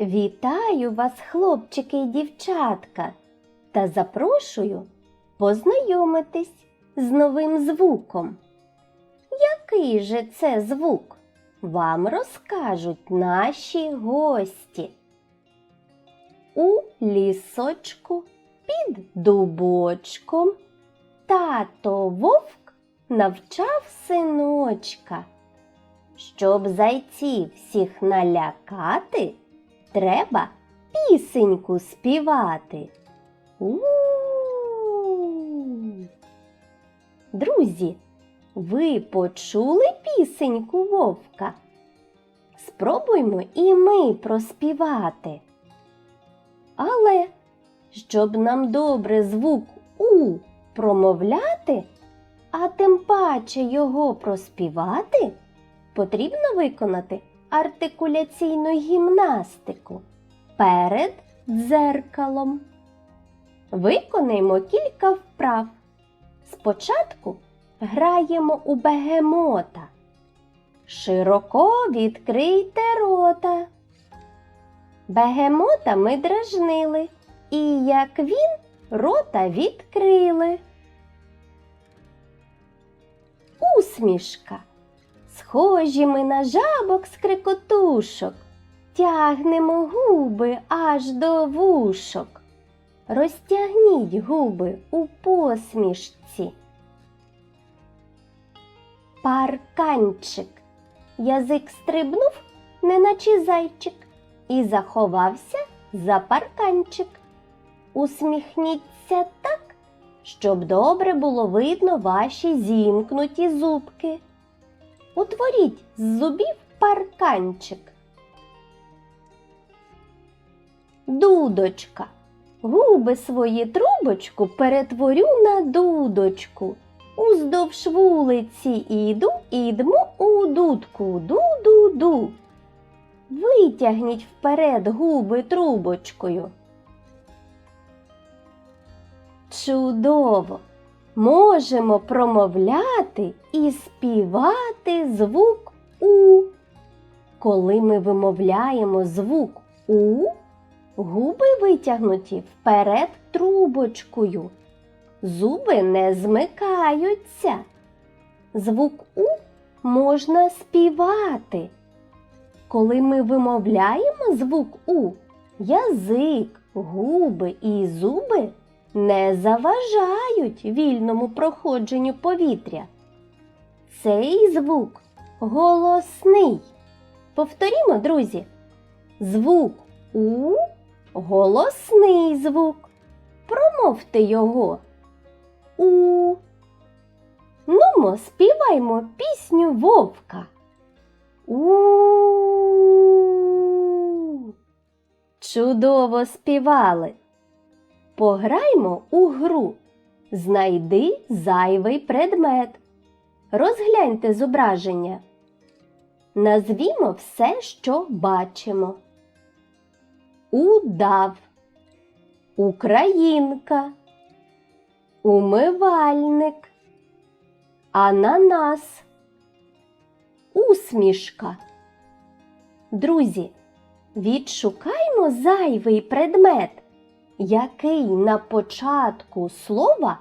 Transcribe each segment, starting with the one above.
Вітаю вас, хлопчики і дівчатка, та запрошую познайомитись з новим звуком. Який же це звук? Вам розкажуть наші гості. У лісочку під дубочком тато вовк навчав синочка. Щоб зайців всіх налякати, треба пісеньку співати. У-у-у. Друзі, ви почули пісеньку вовка? Спробуймо і ми проспівати. Але щоб нам добре звук У промовляти, а тим паче його проспівати, потрібно виконати артикуляційну гімнастику перед дзеркалом. Виконаємо кілька вправ. Спочатку граємо у бегемота. Широко відкрийте рота. Бегемота ми дражнили, і як він рота відкрили. Усмішка. Схожі ми на жабок скрикотушок, тягнемо губи аж до вушок. Розтягніть губи у посмішці. Парканчик. Язик стрибнув, неначе зайчик, і заховався за парканчик. Усміхніться так, щоб добре було видно ваші зімкнуті зубки. Утворіть з зубів парканчик. Дудочка. Губи свої трубочку перетворю на дудочку. Уздовж вулиці іду, ідмо у дудку. Ду-ду-ду. Витягніть вперед губи трубочкою. Чудово! Можемо промовляти і співати звук У. Коли ми вимовляємо звук У, губи витягнуті вперед трубочкою. Зуби не змикаються. Звук У можна співати. Коли ми вимовляємо звук У, язик, губи і зуби не заважають вільному проходженню повітря. Цей звук голосний. Повторімо, друзі. Звук У голосний звук. Промовте його. У. Нумо, співаймо пісню вовка. У. Чудово співали. Пограймо у гру. Знайди зайвий предмет. Розгляньте зображення. Назвімо все, що бачимо. Удав, Українка, Умивальник, Ананас, Усмішка. Друзі, відшукаймо зайвий предмет який на початку слова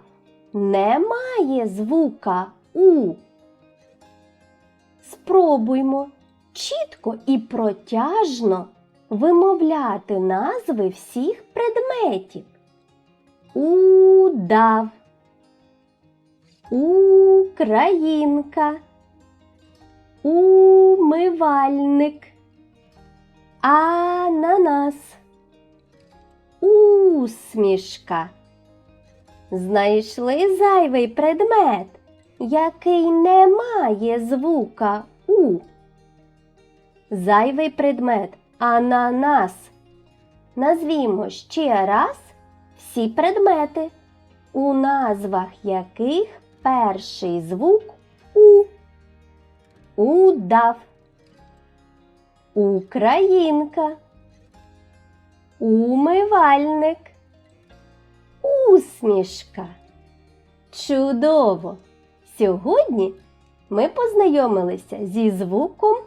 не має звука У. Спробуймо чітко і протяжно вимовляти назви всіх предметів. Удав, Українка, Умивальник, Ананас усмішка. Знайшли зайвий предмет, який не має звука У. Зайвий предмет ананас. Назвімо ще раз всі предмети, у назвах яких перший звук У. Удав. Українка умивальник, усмішка. Чудово! Сьогодні ми познайомилися зі звуком